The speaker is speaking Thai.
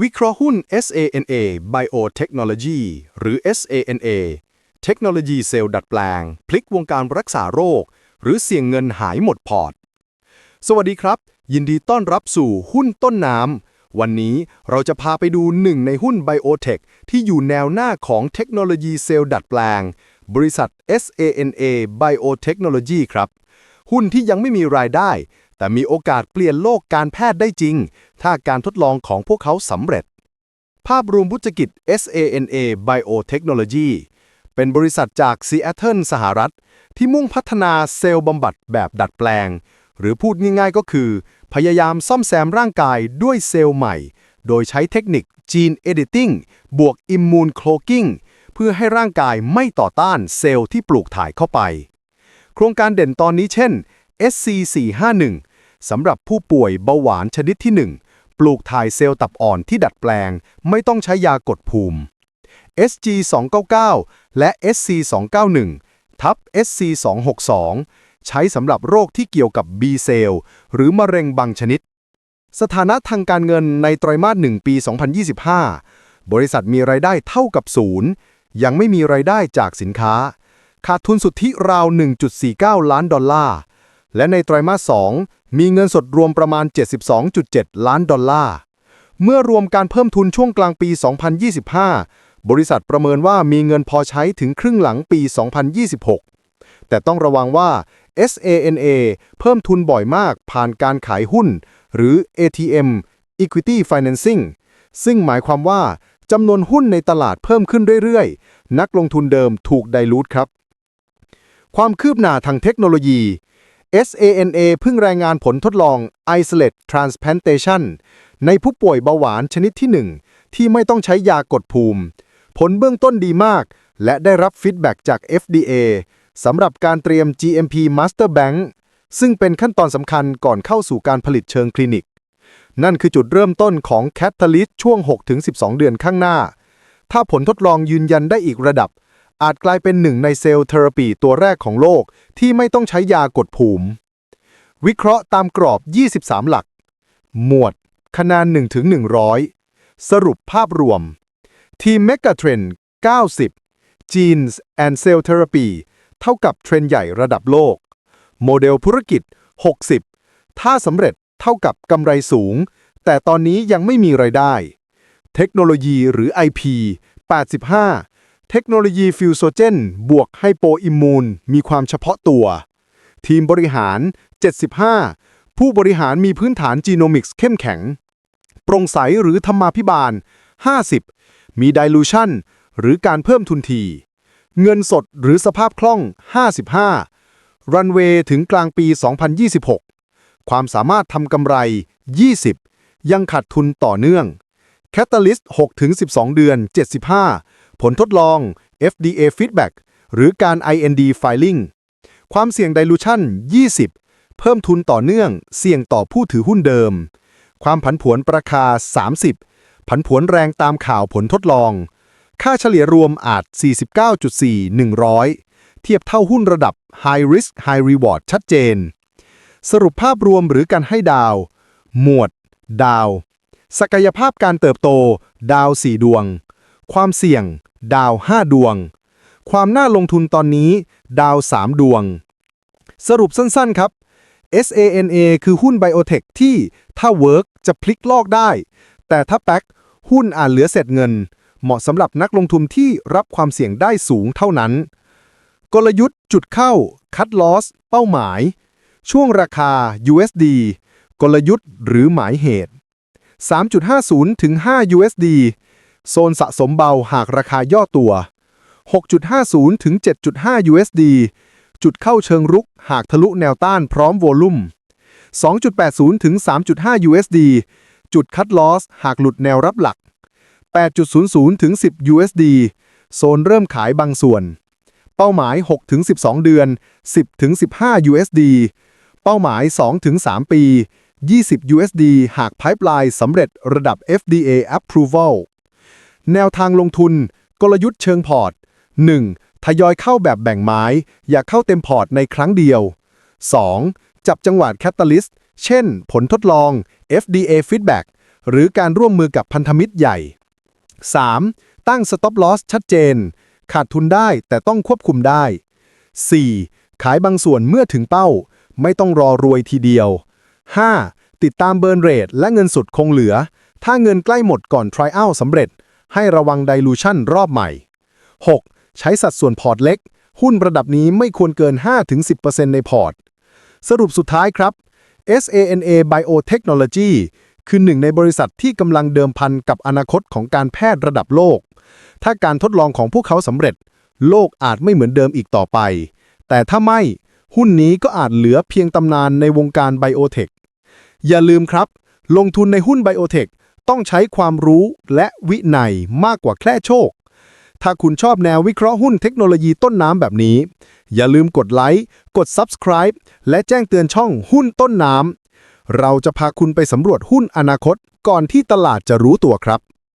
วิเคราะห์หุ้น SANA Biotechnology หรือ SANA เทคโนโลยีเซลล์ดัดแปลง พลิกวงการรักษาโรค หรือเสี่ยงเงินหายหมดพอร์ต สวัสดีครับ ยินดีต้อนรับสู่หุ้นต้นน้ำ วันนี้เราจะพาไปดูหนึ่งในหุ้นไบโอเทคที่อยู่แนวหน้าของเทคโนโลยีเซลล์ดัดแปลง บริษัท SANA Biotechnology ครับ หุ้นที่ยังไม่มีรายได้ แต่มีโอกาสเปลี่ยนโลกการแพทย์ได้จริง ถ้าการทดลองของพวกเขาสำเร็จ ภาพรวมธุรกิจ SANA Biotechnology เป็นบริษัทจากซีแอตเทิลสหรัฐ ที่มุ่งพัฒนาเซลล์บำบัดแบบดัดแปลง หรือพูดง่ายๆก็คือ พยายามซ่อมแซมร่างกายด้วยเซลล์ใหม่ โดยใช้เทคนิค Gene Editing บวก Immune Cloaking เพื่อให้ร่างกายไม่ต่อต้านเซลล์ที่ปลูกถ่ายเข้าไป โครงการเด่นตอนนี้เช่น SC451 สำหรับผู้ป่วยเบาหวานชนิดที่ 1 ปลูกถ่ายเซลล์ตับอ่อนที่ดัดแปลง ไม่ต้องใช้ยากดภูมิ SG299 และ SC291 ทับ SC262 ใช้สำหรับโรคที่เกี่ยวกับ B เซลล์หรือมะเร็งบางชนิด สถานะทางการเงินในไตรมาส 1 ปี 2025 บริษัทมีรายได้เท่ากับศูนย์ยังไม่มีรายได้จากสินค้า ขาดทุนสุทธิราว 1.49 ล้านดอลลาร์ และในไตรมาส 2 มีเงินสดรวมประมาณ 72.7 ล้านดอลลาร์ เมื่อรวมการเพิ่มทุนช่วงกลางปี 2025 บริษัทประเมินว่ามีเงินพอใช้ถึงครึ่งหลังปี 2026 แต่ต้องระวังว่า SANA เพิ่มทุนบ่อยมากผ่านการขายหุ้น หรือ ATM Equity Financing ซึ่งหมายความว่าจำนวนหุ้นในตลาดเพิ่มขึ้นเรื่อยๆ นักลงทุนเดิมถูกไดลูทครับ ความคืบหน้าทางเทคโนโลยี SANA เพิ่งรายงานผลทดลอง Isolate Transplantation ในผู้ป่วยเบาหวานชนิดที่ 1 ที่ไม่ต้องใช้ยากดภูมิ ผลเบื้องต้นดีมาก และได้รับฟีดแบ็กจาก FDA สำหรับการเตรียม GMP Master Bank ซึ่งเป็นขั้นตอนสำคัญก่อนเข้าสู่การผลิตเชิงคลินิก นั่นคือจุดเริ่มต้นของ Catalyst ช่วง 6-12 เดือนข้างหน้า ถ้าผลทดลองยืนยันได้อีกระดับ อาจกลายเป็นหนึ่งในเซลล์เทอราปีตัวแรกของโลกที่ไม่ต้องใช้ยากดภูมิ วิเคราะห์ตามกรอบ 23 หลัก หมวดคะแนน1ถึง100 สรุปภาพรวม ทีม Megatrend 90 Genes and Cell Therapy เท่ากับเทรนด์ใหญ่ระดับโลก โมเดลธุรกิจ 60 ถ้าสำเร็จเท่ากับกำไรสูง แต่ตอนนี้ยังไม่มีไรายได้ เทคโนโลยีหรือ IP 85 เทคโนโลยีฟิวโซเจนบวกไฮโปอิมมูนมีความเฉพาะตัว ทีมบริหาร 75 ผู้บริหารมีพื้นฐานจีโนมิกส์เข้มแข็ง โปร่งใสหรือธรรมาภิบาล 50 มี dilution หรือการเพิ่มทุนที เงินสดหรือสภาพคล่อง 55 รันเวย์ถึงกลางปี 2026 ความสามารถทำกำไร 20 ยังขาดทุนต่อเนื่อง Catalyst 6-12 เดือน 75 ผลทดลอง FDA Feedback หรือการ IND Filing ความเสี่ยง Dilution 20 เพิ่มทุนต่อเนื่อง เสี่ยงต่อผู้ถือหุ้นเดิม ความผันผวนราคา 30 ผันผวนแรงตามข่าวผลทดลอง ค่าเฉลี่ยรวมอาจ 49.4 100 เทียบเท่าหุ้นระดับ High Risk High Reward ชัดเจน สรุปภาพรวมหรือการให้ดาว หมวด ดาว ศักยภาพการเติบโต ดาว 4 ดวง ความเสี่ยง ดาว 5 ดวง ความน่าลงทุนตอนนี้ ดาว 3 ดวง สรุปสั้นๆครับ SANA คือหุ้นไบโอเทคที่ถ้าเวิร์กจะพลิกลอกได้ แต่ถ้าแป๊กหุ้นอาจเหลือเศษเงิน เหมาะสำหรับนักลงทุนที่รับความเสี่ยงได้สูงเท่านั้น กลยุทธ์จุดเข้า คัดลอส เป้าหมาย ช่วงราคา USD กลยุทธ์หรือหมายเหตุ 3.50 ถึง 5 USD โซนสะสมเบาหากราคาย่อตัว 6.50 ถึง 7.5 USD จุดเข้าเชิงรุกหากทะลุแนวต้านพร้อมโวลุ่ม 2.80 ถึง 3.5 USD จุดคัดลอสหากหลุดแนวรับหลัก 8.00 ถึง 10 USD โซนเริ่มขายบางส่วน เป้าหมาย 6 ถึง 12 เดือน 10 ถึง 15 USD เป้าหมาย 2 ถึง 3 ปี 20 USD หาก Pipeline สำเร็จระดับ FDA Approval แนวทางลงทุน กลยุทธ์เชิงพอร์ต 1. ทยอยเข้าแบบแบ่งไม้ อย่าเข้าเต็มพอร์ตในครั้งเดียว 2. จับจังหวะแคตตาลิสต์เช่น ผลทดลอง FDA Feedback หรือการร่วมมือกับพันธมิตรใหญ่ 3. ตั้ง stop loss ชัดเจน ขาดทุนได้แต่ต้องควบคุมได้ 4. ขายบางส่วนเมื่อถึงเป้า ไม่ต้องรอรวยทีเดียว 5. ติดตามเบิร์นเรทและเงินสุดคงเหลือ ถ้าเงินใกล้หมดก่อน trial สำเร็จ ให้ระวัง dilution รอบใหม่ 6. ใช้สัดส่วนพอร์ตเล็ก หุ้นระดับนี้ไม่ควรเกิน 5-10%ในพอร์ต สรุปสุดท้ายครับ SANA Biotechnology คือหนึ่งในบริษัทที่กำลังเดิมพันกับอนาคตของการแพทย์ระดับโลก ถ้าการทดลองของพวกเขาสำเร็จ โลกอาจไม่เหมือนเดิมอีกต่อไป แต่ถ้าไม่ หุ้นนี้ก็อาจเหลือเพียงตำนานในวงการไบโอเทค อย่าลืมครับ ลงทุนในหุ้นไบโอเทค ต้องใช้ความรู้และวินัยมากกว่าแค่โชค ถ้าคุณชอบแนววิเคราะห์หุ้นเทคโนโลยีต้นน้ำแบบนี้ อย่าลืมกดไลค์ กด Subscribe และแจ้งเตือนช่องหุ้นต้นน้ำ เราจะพาคุณไปสำรวจหุ้นอนาคตก่อนที่ตลาดจะรู้ตัวครับ